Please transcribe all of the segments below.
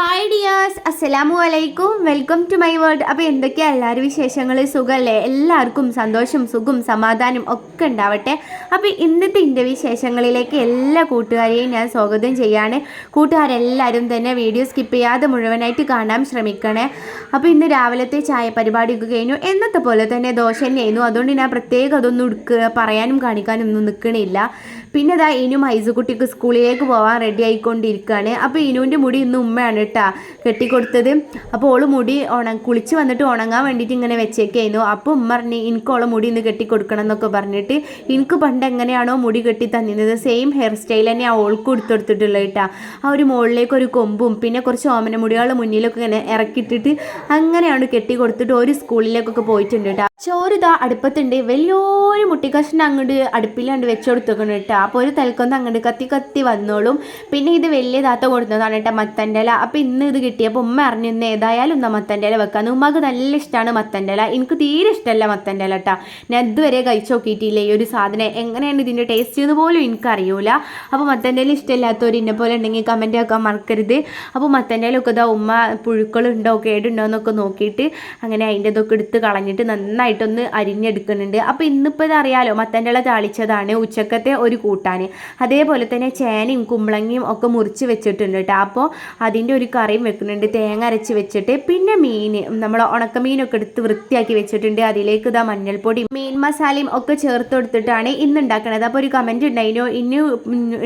Hi dears അസ്സലാമു അലൈക്കും welcome to my world അപ്പോൾ എന്തൊക്കെയാണ് എല്ലാവരും വിശേഷങ്ങൾ? സുഖമല്ലേ എല്ലാവർക്കും സന്തോഷം സുഖം സമാധാനം ഒക്കെ ഉണ്ടാവട്ടെ. അപ്പോൾ ഇന്നത്തെ എന്റെ വിശേഷങ്ങളിലേക്ക് എല്ലാ കൂട്ടുകാരെയും ഞാൻ സ്വാഗതം ചെയ്യാണ്. കൂട്ടുകാരെല്ലാവരും തന്നെ വീഡിയോ സ്കിപ്പ് ചെയ്യാതെ മുഴുവനായിട്ട് കാണാൻ ശ്രമിക്കണേ. അപ്പോൾ ഇന്ന് രാവിലത്തെ ചായ പരിപാടി ഒക്കെ കഴിഞ്ഞു. എന്നത്തെ പോലെ തന്നെ ദോശ തന്നെയായിരുന്നു അതുകൊണ്ട് ഞാൻ പ്രത്യേകം അതൊന്നും എടുക്കുക പറയാനും കാണിക്കാനും ഒന്നും നിൽക്കണില്ല പിന്നെ ഇതാ ഇനു ഐസുകുട്ടിക്ക് സ്കൂളിലേക്ക് പോകാൻ റെഡി ആയിക്കൊണ്ടിരിക്കുകയാണ്. അപ്പോൾ ഇനുവിന്റെ മുടി ഇന്ന് ഉമ്മയാണ് കേട്ടോ കെട്ടിക്കൊടുത്തത്. അപ്പോൾ ഓൾ മുടി ഉണ കുളിച്ച് വന്നിട്ട് ഉണങ്ങാൻ വേണ്ടിയിട്ട് ഇങ്ങനെ വെച്ചേക്കായിരുന്നു അപ്പോൾ ഉമ്മ പറഞ്ഞ് എനിക്ക് ഓളെ മുടി ഇന്ന് കെട്ടിക്കൊടുക്കണം എന്നൊക്കെ പറഞ്ഞിട്ട് എനിക്ക് പണ്ട് എങ്ങനെയാണോ മുടി കെട്ടി തന്നിരുന്നത്. സെയിം ഹെയർ സ്റ്റൈൽ തന്നെ ആ ഓൾക്ക് കൊടുത്തെടുത്തിട്ടുള്ളത് കേട്ടാ. ആ ഒരു മുകളിലേക്ക് ഒരു കൊമ്പും പിന്നെ കുറച്ച് ഓമന മുടികളുടെ മുന്നിലൊക്കെ ഇങ്ങനെ ഇറക്കിയിട്ടിട്ട് അങ്ങനെയാണ് കെട്ടി കൊടുത്തിട്ട് ഒരു സ്കൂളിലേക്കൊക്കെ പോയിട്ടുണ്ട് കേട്ടോ. ചോറ് ഇതാ അടുപ്പത്തുണ്ട്. വലിയൊരു മുട്ടിക്കഷ്ണം അങ്ങോട്ട് അടുപ്പിലാണ്ട് വെച്ച് കൊടുത്തേക്കണം കേട്ടോ. അപ്പോൾ ഒരു തലക്കൊന്ന് അങ്ങോട്ട് കത്തി കത്തി വന്നോളും. പിന്നെ ഇത് വലിയ താത്ത കൊടുത്തതാണ് കേട്ടോ മത്തന്റെ ഇല അപ്പോൾ ഇന്ന് ഇത് കിട്ടിയപ്പോൾ ഉമ്മ അറിഞ്ഞു ഇന്ന് ഏതായാലും ഒന്ന് മത്തന്റെ ഇല വെക്കാന്ന് ഉമ്മക്ക് നല്ല ഇഷ്ടമാണ് മത്തന്റെ ഇല. എനിക്ക് തീരെ ഇഷ്ടമല്ല മത്തന്റെ ഇല കേട്ടോ ഞാൻ ഇതുവരെ കഴിച്ചു നോക്കിയിട്ടില്ല. ഈ ഒരു സാധനം എങ്ങനെയാണ് ഇതിന്റെ ടേസ്റ്റ് എന്ന് പോലും എനിക്കറിയൂല. അപ്പോൾ മത്തന്റെ ഇല ഇഷ്ടമില്ലാത്തവർ ഇന്നെ പോലെ ഉണ്ടെങ്കിൽ കമന്റ് ആക്കാൻ മറക്കരുത്. അപ്പോൾ മത്തന്റെ ഇലൊക്കെ ഇതാ ഉമ്മ പുഴുക്കളുണ്ടോ കേടുണ്ടോ എന്നൊക്കെ നോക്കിയിട്ട് അങ്ങനെ അതിന്റെ ഇതൊക്കെ എടുത്ത് കളഞ്ഞിട്ട് നന്നായിട്ടൊന്ന് അരിഞ്ഞെടുക്കുന്നുണ്ട്. അപ്പോൾ ഇന്നിപ്പോൾ ഇത് അറിയാലോ മത്തന്റെ ഇല താളിച്ചതാണ് ഉച്ചക്കത്തെ ഒരു കൂട്ടാൻ അതേപോലെ തന്നെ ചേനയും കുമ്പളങ്ങയും ഒക്കെ മുറിച്ച് വെച്ചിട്ടുണ്ട് കേട്ടോ അപ്പോൾ അതിന്റെ ഒരു കറിയും വെക്കുന്നുണ്ട്. തേങ്ങ അരച്ച് വെച്ചിട്ട് പിന്നെ മീൻ നമ്മൾ ഉണക്കമീനൊക്കെ എടുത്ത് വൃത്തിയാക്കി വെച്ചിട്ടുണ്ട്. അതിലേക്ക് ഇതാ മഞ്ഞൾപ്പൊടി മീൻ മസാലയും ഒക്കെ ചേർത്ത് കൊടുത്തിട്ടാണ് ഇന്ന് ഉണ്ടാക്കണത്. അപ്പോൾ ഒരു കമന്റ് ഉണ്ടായിരുന്നു ഇന്ന്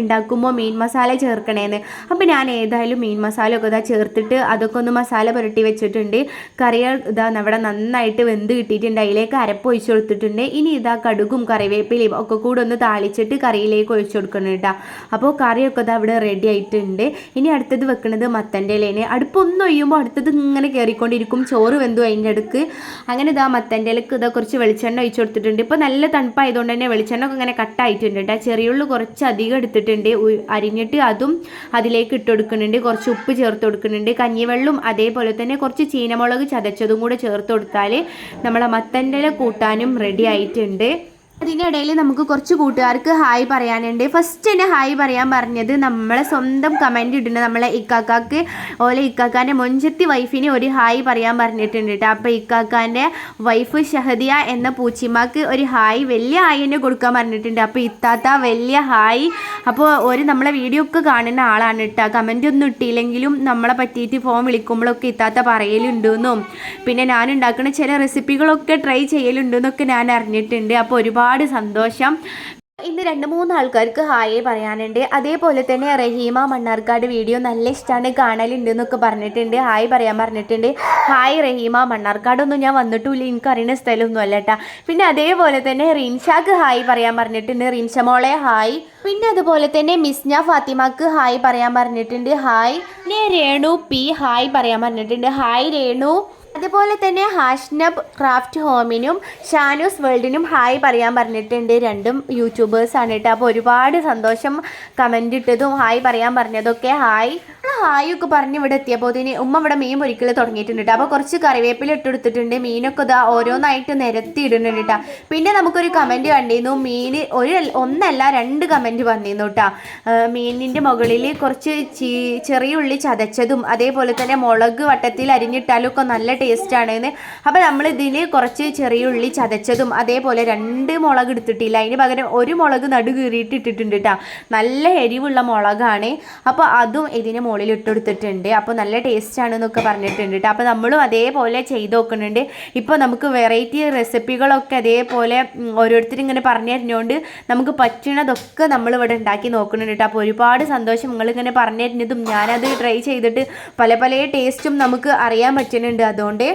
ഉണ്ടാക്കുമ്പോൾ മീൻ മസാല ചേർക്കണേന്ന്. അപ്പോൾ ഞാൻ ഏതായാലും മീൻ മസാല ഒക്കെ ഇതാ ചേർത്തിട്ട് അതൊക്കെ ഒന്ന് മസാല പുരട്ടി വെച്ചിട്ടുണ്ട്. കറികൾ ഇതാ നമ്മുടെ നന്നായിട്ട് വെന്ത് കിട്ടിയിട്ടുണ്ട്. അതിലേക്ക് അരപ്പ് ഒഴിച്ചു കൊടുത്തിട്ടുണ്ട്. ഇനി ഇതാ കടുകും കറിവേപ്പിലയും ഒക്കെ കൂടെ ഒന്ന് താളിച്ചിട്ട് കറിയിലേക്ക് ഒഴിച്ചു കൊടുക്കണം കേട്ടോ. അപ്പോൾ കറിയൊക്കെ ഇതാ ഇവിടെ റെഡി ആയിട്ടുണ്ട്. ഇനി അടുത്തത് വെക്കുന്നത് മത്തന്റെ ഇലേനെ അടുപ്പൊന്നും ഒഴിയുമ്പോൾ അടുത്തത് ഇങ്ങനെ കയറിക്കൊണ്ടിരിക്കും ചോറ് വെന്തു അതിന്റെ അടുക്ക്. അങ്ങനെ ഇതാ മത്തന്റെ ഇലക്ക് ഇതാ കുറച്ച് വെളിച്ചെണ്ണ ഒഴിച്ചു കൊടുത്തിട്ടുണ്ട്. ഇപ്പോൾ നല്ല തണുപ്പായതുകൊണ്ട് തന്നെ വെളിച്ചെണ്ണ ഒക്കെ ഇങ്ങനെ കട്ടായിട്ടുണ്ട് കേട്ടോ. ചെറിയുള്ളു കുറച്ച് അധികം എടുത്തിട്ടുണ്ട്. അരിഞ്ഞിട്ട് അതും അതിലേക്ക് ഇട്ട് കൊടുക്കുന്നുണ്ട്. കുറച്ച് ഉപ്പ് ചേർത്ത് കൊടുക്കുന്നുണ്ട്. കഞ്ഞിവെള്ളം അതേപോലെ തന്നെ കുറച്ച് ചീനമുളക് ചതച്ചതും കൂടെ ചേർത്ത് കൊടുത്താൽ നമ്മളെ മത്തന്റെ ഇല കൂട്ടാനും റെഡി ആയിട്ടുണ്ട്. അതിന്റെ ഇടയിൽ നമുക്ക് കുറച്ച് കൂട്ടുകാർക്ക് ഹായ് പറയാനുണ്ട്. ഫസ്റ്റ് തന്നെ ഹായ് പറയാൻ പറഞ്ഞത് നമ്മളെ സ്വന്തം കമന്റ് ഇടുന്ന നമ്മളെ ഇക്കാക്കാക്ക് ഓലെ ഇക്കാക്കാന്റെ മൊഞ്ചത്തി വൈഫിന് ഒരു ഹായ് പറയാൻ പറഞ്ഞിട്ടുണ്ട് കേട്ടോ. അപ്പോൾ ഇക്കാക്കാന്റെ വൈഫ് ഷഹദിയ എന്ന പൂച്ചിമാക്ക് ഒരു ഹായ് വലിയ ഹായ് തന്നെ കൊടുക്കാൻ പറഞ്ഞിട്ടുണ്ട്. അപ്പോൾ ഇത്താത്ത വലിയ ഹായ്. അപ്പോൾ ഒരു നമ്മളെ വീഡിയോ ഒക്കെ കാണുന്ന ആളാണ് കേട്ടോ. കമന്റ് ഒന്നും ഇട്ടില്ലെങ്കിലും നമ്മളെ പറ്റിയിട്ട് ഫോൺ വിളിക്കുമ്പോഴൊക്കെ ഇത്താത്ത പറയലുണ്ടെന്നും. പിന്നെ ഞാൻ ഉണ്ടാക്കുന്ന ചില റെസിപ്പികളൊക്കെ ട്രൈ ചെയ്യലുണ്ടെന്നൊക്കെ ഞാൻ അറിഞ്ഞിട്ടുണ്ട്. അപ്പോൾ ഒരുപാട് സന്തോഷം. ഇന്ന് രണ്ട് മൂന്ന് ആൾക്കാർക്ക് ഹായേ പറയാനുണ്ട്. അതേപോലെ തന്നെ റഹീമ മണ്ണാർക്കാട് വീഡിയോ നല്ല ഇഷ്ടമാണ് കാണലുണ്ട് എന്നൊക്കെ പറഞ്ഞിട്ടുണ്ട്. ഹായ് പറയാൻ പറഞ്ഞിട്ടുണ്ട്. ഹായ് റഹീമ മണ്ണാർക്കാടൊന്നും ഞാൻ വന്നിട്ടില്ല. എനിക്ക് അറിയുന്ന സ്ഥലമൊന്നും അല്ല കേട്ടാ പിന്നെ അതേപോലെ തന്നെ റിൻഷാക്ക് ഹായ് പറയാൻ പറഞ്ഞിട്ടുണ്ട്. റിൻഷ മോളെ ഹായ്. പിന്നെ അതുപോലെ തന്നെ മിസ്ന ഫാത്തിമക്ക് ഹായ് പറയാൻ പറഞ്ഞിട്ടുണ്ട്. ഹായ്. പിന്നെ രേണു പി ഹായ് പറയാൻ പറഞ്ഞിട്ടുണ്ട്. ഹായ് രേണു. അതുപോലെ തന്നെ ഹാഷ്നബ് ക്രാഫ്റ്റ് ഹോമിനും ഷാനൂസ് വേൾഡിനും ഹായ് പറയാൻ പറഞ്ഞിട്ടുണ്ട് രണ്ടും യൂട്യൂബേഴ്സാണ് കേട്ടോ. അപ്പോൾ ഒരുപാട് സന്തോഷം കമന്റ് ഇട്ടതും ഹായ് പറയാൻ പറഞ്ഞതൊക്കെ ഹായ്. ഹായ് ഒക്കെ പറഞ്ഞ് ഇവിടെ എത്തിയപ്പോൾ ഇതിന് ഉമ്മ ഇവിടെ മീൻ പൊരിക്കൽ തുടങ്ങിയിട്ടുണ്ട്. കേട്ടോ അപ്പോൾ കുറച്ച് കറിവേപ്പില ഇട്ടെടുത്തിട്ടുണ്ട് മീനൊക്കെ ഇതാ ഓരോന്നായിട്ട് നിരത്തി ഇടുന്നുണ്ട് കേട്ടോ പിന്നെ നമുക്കൊരു കമന്റ് കണ്ടിരുന്നു. മീൻ ഒരു ഒന്നല്ല രണ്ട് കമന്റ് വന്നിരുന്നു കേട്ടോ മീനിന്റെ മുകളിൽ കുറച്ച് ചീ ചെറിയ ഉള്ളി ചതച്ചതും അതേപോലെ തന്നെ മുളക് വട്ടത്തിൽ അരിഞ്ഞിട്ടാലും ഒക്കെ നല്ല ടേസ്റ്റാണെന്ന് അപ്പോൾ നമ്മൾ ഇതിൽ കുറച്ച് ചെറിയ ഉള്ളി ചതച്ചതും അതേപോലെ രണ്ട് മുളക് എടുത്തിട്ടില്ല. അതിന് പകരം ഒരു മുളക് നടു കീറിയിട്ട് ഇട്ടിട്ടുണ്ട് കേട്ടോ നല്ല എരിവുള്ള മുളകാണ്. അപ്പോൾ അതും ഇതിന് മുകളിൽ ഇട്ടെടുത്തിട്ടുണ്ട് അപ്പോൾ നല്ല ടേസ്റ്റ് ആണെന്നൊക്കെ പറഞ്ഞിട്ടുണ്ട് കേട്ടോ അപ്പോൾ നമ്മളും അതേപോലെ ചെയ്ത് നോക്കുന്നുണ്ട്. ഇപ്പോൾ നമുക്ക് വെറൈറ്റി റെസിപ്പികളൊക്കെ അതേപോലെ ഓരോരുത്തരും ഇങ്ങനെ പറഞ്ഞു തരുന്നതുകൊണ്ട് നമുക്ക് പറ്റണതൊക്കെ നമ്മൾ ഇവിടെ ഉണ്ടാക്കി നോക്കുന്നുണ്ട് കേട്ടോ അപ്പോൾ ഒരുപാട് സന്തോഷം നിങ്ങളിങ്ങനെ പറഞ്ഞു തരുന്നതും ഞാനത് ട്രൈ ചെയ്തിട്ട് പല പല ടേസ്റ്റും നമുക്ക് അറിയാൻ പറ്റുന്നുണ്ട്. അതുകൊണ്ട്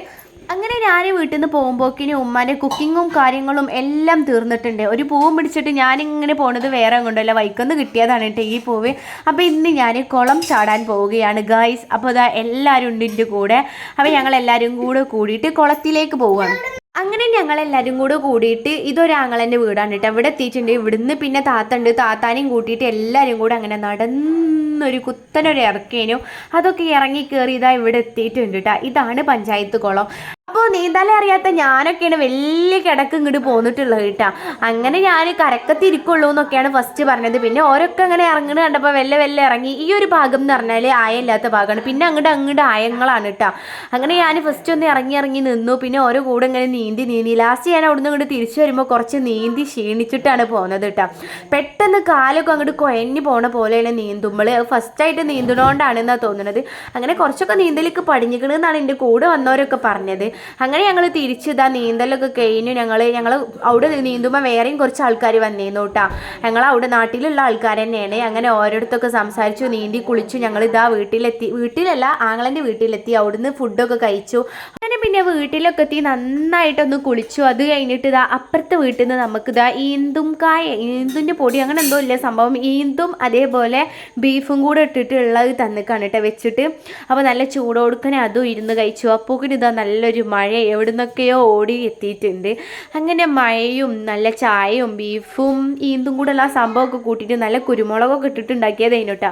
ഞാൻ വീട്ടിൽ നിന്ന് പോകുമ്പോക്കിന് ഉമ്മാന്റെ കുക്കിങ്ങും കാര്യങ്ങളും എല്ലാം തീർന്നിട്ടുണ്ട്. ഒരു പൂവും പിടിച്ചിട്ട് ഞാനിങ്ങനെ പോണത് വേറെ കൊണ്ടല്ല വൈക്കൊന്ന് കിട്ടിയതാണ് കേട്ടോ ഈ പൂവ്. അപ്പോൾ ഇന്ന് ഞാൻ കുളം ചാടാൻ പോവുകയാണ് ഗായ്സ് അപ്പോൾ ഇതാ എല്ലാവരും ഉണ്ട് എന്റെ കൂടെ. അപ്പോൾ ഞങ്ങൾ എല്ലാവരും കൂടെ കൂടിയിട്ട് കുളത്തിലേക്ക് പോവുകയാണ് അങ്ങനെ ഞങ്ങൾ എല്ലാവരും കൂടെ കൂടിയിട്ട് ഇതൊരാങ്ങളന്റെ വീടാണ് കേട്ടോ. ഇവിടെ എത്തിയിട്ടുണ്ട്. ഇവിടുന്ന് പിന്നെ താത്തണ്ട് താത്താനെയും കൂട്ടിയിട്ട് എല്ലാവരും കൂടെ അങ്ങനെ നടന്നൊരു കുത്തനൊരു ഇറക്കേനു. അതൊക്കെ ഇറങ്ങി കയറി ഇതാ ഇവിടെ എത്തിയിട്ടുണ്ട് കേട്ടോ. ഇതാണ് പഞ്ചായത്ത് കുളം. അപ്പോൾ നീന്താലേ അറിയാത്ത ഞാനൊക്കെയാണ് വലിയ കിടക്ക് ഇങ്ങോട്ട് പോന്നിട്ടുള്ളത് കേട്ടാ. അങ്ങനെ ഞാൻ കരക്കത്തിരിക്കുള്ളൂ എന്നൊക്കെയാണ് ഫസ്റ്റ് പറഞ്ഞത്. പിന്നെ ഓരോക്കെ അങ്ങനെ ഇറങ്ങുന്നത് കണ്ടപ്പോൾ വെല്ല വെല്ല ഇറങ്ങി. ഈ ഒരു ഭാഗം എന്ന് പറഞ്ഞാൽ ആയല്ലാത്ത ഭാഗമാണ്. പിന്നെ അങ്ങോട്ട് അങ്ങോട്ട് ആയങ്ങളാണ് കേട്ടോ. അങ്ങനെ ഞാൻ ഫസ്റ്റ് ഒന്ന് ഇറങ്ങി ഇറങ്ങി നിന്നു. പിന്നെ ഓരോ കൂടെ ഇങ്ങനെ നീന്തി നീന്തി. ലാസ്റ്റ് ഞാൻ അവിടുന്ന് ഇങ്ങോട്ട് തിരിച്ചു വരുമ്പോൾ കുറച്ച് നീന്തി ക്ഷീണിച്ചിട്ടാണ് പോകുന്നത് കേട്ടോ. പെട്ടെന്ന് കാലൊക്കെ അങ്ങോട്ട് കുഴഞ്ഞു പോണ പോലെയാണ് നീന്തുമ്പോൾ ഫസ്റ്റായിട്ട് നീന്തണോണ്ടാണെന്നാണ് തോന്നുന്നത് അങ്ങനെ കുറച്ചൊക്കെ നീന്തലേക്ക് പടിഞ്ഞിക്കണമെന്നാണ് എന്റെ കൂടെ വന്നവരൊക്കെ പറഞ്ഞത്. അങ്ങനെ ഞങ്ങൾ തിരിച്ച് ഇതാ നീന്തലൊക്കെ കഴിഞ്ഞു ഞങ്ങൾ ഞങ്ങൾ അവിടെ നീന്തുമ്പോൾ വേറെയും കുറച്ച് ആൾക്കാർ വന്നിരുന്നു കേട്ടോ ഞങ്ങൾ അവിടെ നാട്ടിലുള്ള ആൾക്കാർ തന്നെയാണ്. അങ്ങനെ ഓരോരുത്തൊക്കെ സംസാരിച്ചു നീന്തി കുളിച്ചു ഞങ്ങൾ ഇതാ വീട്ടിലെത്തി. വീട്ടിലല്ല ആങ്ങളന്റെ വീട്ടിലെത്തി. അവിടുന്ന് ഫുഡൊക്കെ കഴിച്ചു. അങ്ങനെ പിന്നെ വീട്ടിലൊക്കെ എത്തി നന്നായിട്ടൊന്ന് കുളിച്ചു. അത് കഴിഞ്ഞിട്ട് ഇതാ അപ്പുറത്തെ വീട്ടിൽ നിന്ന് നമുക്ക് ഇതാ ഈന്തും കായ ഈന്തിന്റെ പൊടി അങ്ങനെ എന്തോ ഇല്ല സംഭവം. ഈന്തും അതേപോലെ ബീഫും കൂടെ ഇട്ടിട്ടുള്ളത് തന്നിക്കാണ് കേട്ടോ വെച്ചിട്ട്. അപ്പോൾ നല്ല ചൂടോടുക്കനെ അതും ഇരുന്ന് കഴിച്ചു. അപ്പോൾ ഇതാ നല്ലൊരു മഴ എവിടുന്നൊക്കെയോ ഓടി എത്തിയിട്ടുണ്ട്. അങ്ങനെ മഴയും നല്ല ചായയും ബീഫും ഈന്തും കൂടെ ഉള്ള സംഭവമൊക്കെ കൂട്ടിയിട്ട് നല്ല കുരുമുളകൊക്കെ ഇട്ടിട്ട് അതിനോട്ടാ.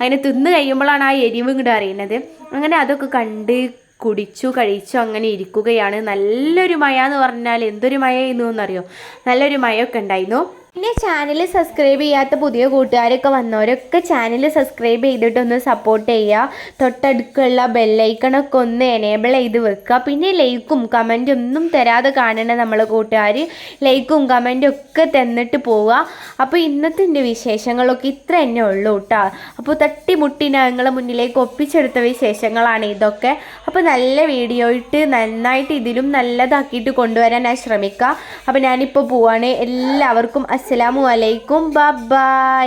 അങ്ങനെ തിന്ന് കഴിയുമ്പോഴാണ് ആ എരിവും ഇങ്ങോട്ട് അറിയുന്നത്. അങ്ങനെ അതൊക്കെ കണ്ട് കുടിച്ചു കഴിച്ചു അങ്ങനെ ഇരിക്കുകയാണ്. നല്ലൊരു മഴ എന്ന് പറഞ്ഞാൽ എന്തൊരു മഴയായിരുന്നു എന്നറിയോ? നല്ലൊരു മഴയൊക്കെ ഉണ്ടായിരുന്നു. പിന്നെ ചാനൽ സബ്സ്ക്രൈബ് ചെയ്യാത്ത പുതിയ കൂട്ടുകാരൊക്കെ വന്നവരൊക്കെ ചാനൽ സബ്സ്ക്രൈബ് ചെയ്തിട്ടൊന്ന് സപ്പോർട്ട് ചെയ്യുക. തൊട്ടടുക്കുള്ള ബെല്ലൈക്കണൊക്കെ ഒന്ന് എനേബിൾ ചെയ്ത് വെക്കുക. പിന്നെ ലൈക്കും കമന്റും ഒന്നും തരാതെ കാണണ നമ്മളെ കൂട്ടുകാർ ലൈക്കും കമന്റും ഒക്കെ തന്നിട്ട് പോവുക. അപ്പോൾ ഇന്നത്തെ എന്റെ വിശേഷങ്ങളൊക്കെ ഇത്ര തന്നെ ഉള്ളൂ കേട്ടോ അപ്പോൾ തട്ടിമുട്ടി ഞങ്ങളെ മുന്നിലേക്ക് ഒപ്പിച്ചെടുത്ത വിശേഷങ്ങളാണ് ഇതൊക്കെ. അപ്പോൾ നല്ല വീഡിയോ ഇട്ട് നന്നായിട്ട് ഇതിലും നല്ലതാക്കിയിട്ട് കൊണ്ടുവരാൻ ഞാൻ ശ്രമിക്കാം. അപ്പോൾ ഞാനിപ്പോൾ പോവാണ്. എല്ലാവർക്കും അസ്സലാമു അലൈക്കും. ബൈ